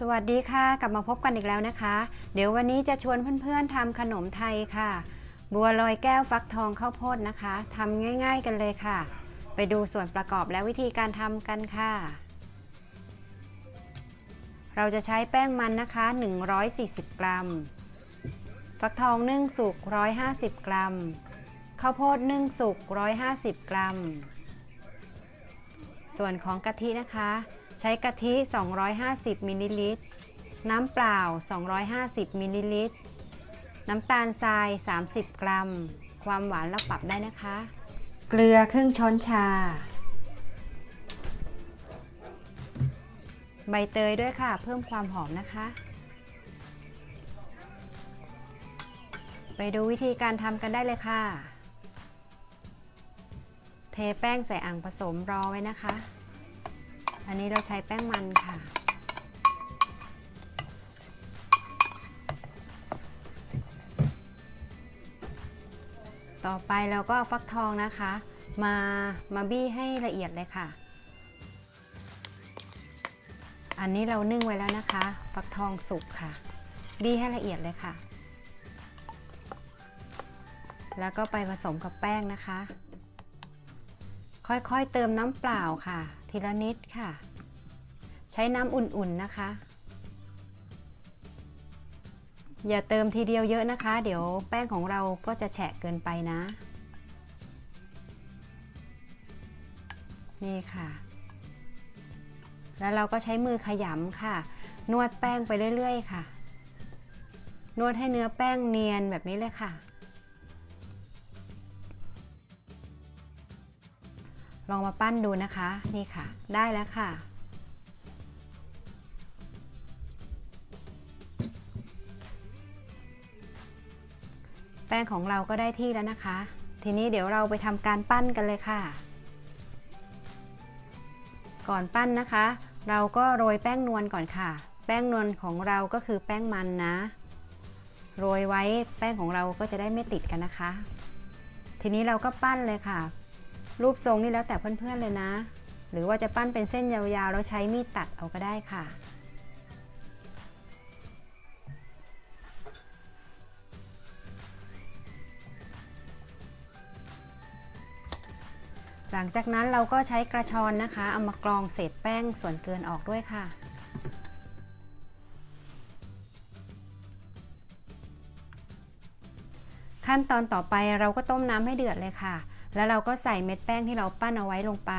สวัสดีค่ะกลับมาพบกันอีกแล้วนะคะ เดี๋ยววันนี้จะชวนเพื่อนๆทำขนมไทยค่ะ บัวลอยแก้วฟักทองข้าวโพดนะคะทำง่าย ๆกันเลยค่ะ ไปดูส่วนประกอบและวิธีการทำกันค่ะ เราจะใช้แป้งมันนะคะ 140 กรัม ฟักทองนึ่งสุก 150 กรัม ข้าวโพดนึ่งสุก 150 กรัม ส่วนของกะทินะคะ ใช้กะทิ 250มิลลิลิตร น้ำเปล่า 250มิลลิลิตร น้ำตาลทราย 30 กรัม ความหวานเราปรับได้นะคะ เกลือครึ่งช้อนชา ใบเตยด้วยค่ะ เพิ่มความหอมนะคะ ไปดูวิธีการทำกันได้เลยค่ะ เทแป้งใส่อ่างผสมรอไว้นะคะ อันนี้เราใช้แป้งมันค่ะ ต่อไปเราก็เอาฟักทองนะคะ มามาบี้ให้ละเอียดเลยค่ะ อันนี้เรานึ่งไว้แล้วนะคะ ฟักทองสุกค่ะ บี้ให้ละเอียดเลยค่ะ แล้วก็ไปผสมกับแป้งนะคะ ค่อยๆเติมน้ำเปล่าค่ะ ทีละนิดค่ะ ใช้น้ำอุ่นๆนะคะ อย่าเติมทีเดียวเยอะนะคะ เดี๋ยวแป้งของเราก็จะแฉะเกินไปนะ นี่ค่ะ แล้วเราก็ใช้มือขยำค่ะ นวดแป้งไปเรื่อยๆ ค่ะ นวดให้เนื้อแป้งเนียนแบบนี้เลยค่ะ ลองมาปั้นดูนะคะ นี่ค่ะ ได้แล้วค่ะ แป้งของเราก็ได้ที่แล้วนะคะ ทีนี้เดี๋ยวเราไปทำการปั้นกันเลยค่ะ ก่อนปั้นนะคะ เราก็โรยแป้งนวลก่อนค่ะ แป้งนวลของเราก็คือแป้งมันนะ โรยไว้แป้งของเราก็จะได้ไม่ติดกันนะคะ ทีนี้เราก็ปั้นเลยค่ะ รูปทรงนี่แล้วแต่เพื่อนๆเลยนะ หรือว่าจะปั้นเป็นเส้นยาวๆแล้วใช้มีดตัดเอาก็ได้ค่ะ หลังจากนั้นเราก็ใช้กระชอนนะคะ เอามากรองเศษแป้งส่วนเกินออกด้วยค่ะขั้นตอนต่อไปเราก็ต้มน้ำให้เดือดเลยค่ะ แล้วเราก็ใส่เม็ดแป้งที่เราปั้นเอาไว้ลงไป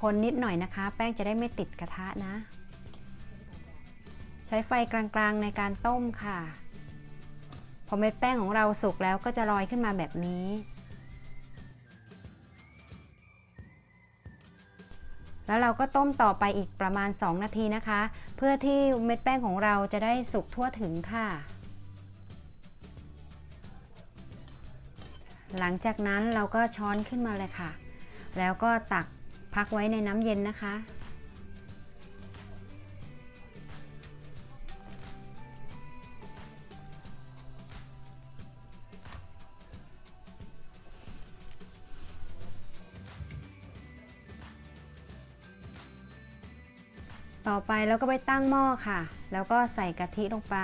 คนนิดหน่อยนะคะ แป้งจะได้ไม่ติดกระทะนะ ใช้ไฟกลางๆในการต้มค่ะ พอเม็ดแป้งของเราสุกแล้วก็จะลอยขึ้นมาแบบนี้ แล้วเราก็ต้มต่อไปอีกประมาณ 2 นาทีนะคะ เพื่อที่เม็ดแป้งของเราจะได้สุกทั่วถึงค่ะ หลังจากนั้นเราก็ช้อนขึ้นมาเลยค่ะ แล้วก็ตักพักไว้ในน้ำเย็นนะคะ ต่อไปเราก็ไปตั้งหม้อค่ะ แล้วก็ใส่กะทิลงไป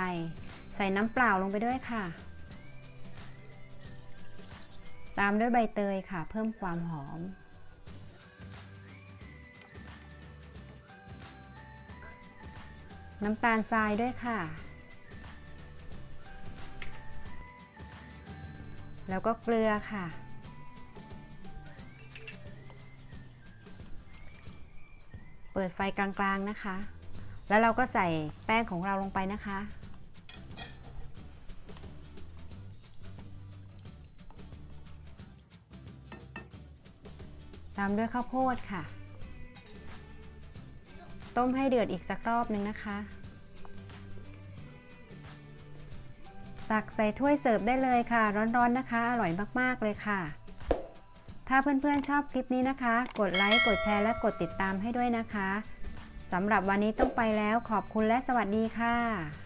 ใส่น้ำเปล่าลงไปด้วยค่ะ ตามด้วยใบเตยค่ะ เพิ่มความหอม น้ำตาลทรายด้วยค่ะ แล้วก็เกลือค่ะ เปิดไฟกลางๆนะคะ แล้วเราก็ใส่แป้งของเราลงไปนะคะ ตามด้วยข้าวโพดค่ะ ต้มให้เดือดอีกสักรอบหนึ่งนะคะ ตักใส่ถ้วยเสิร์ฟได้เลยค่ะ ร้อนๆนะคะ อร่อยมากๆเลยค่ะ ถ้าเพื่อนๆชอบคลิปนี้นะคะ กดไลค์ กดแชร์ และกดติดตามให้ด้วยนะคะสำหรับวันนี้ต้องไปแล้วขอบคุณและสวัสดีค่ะ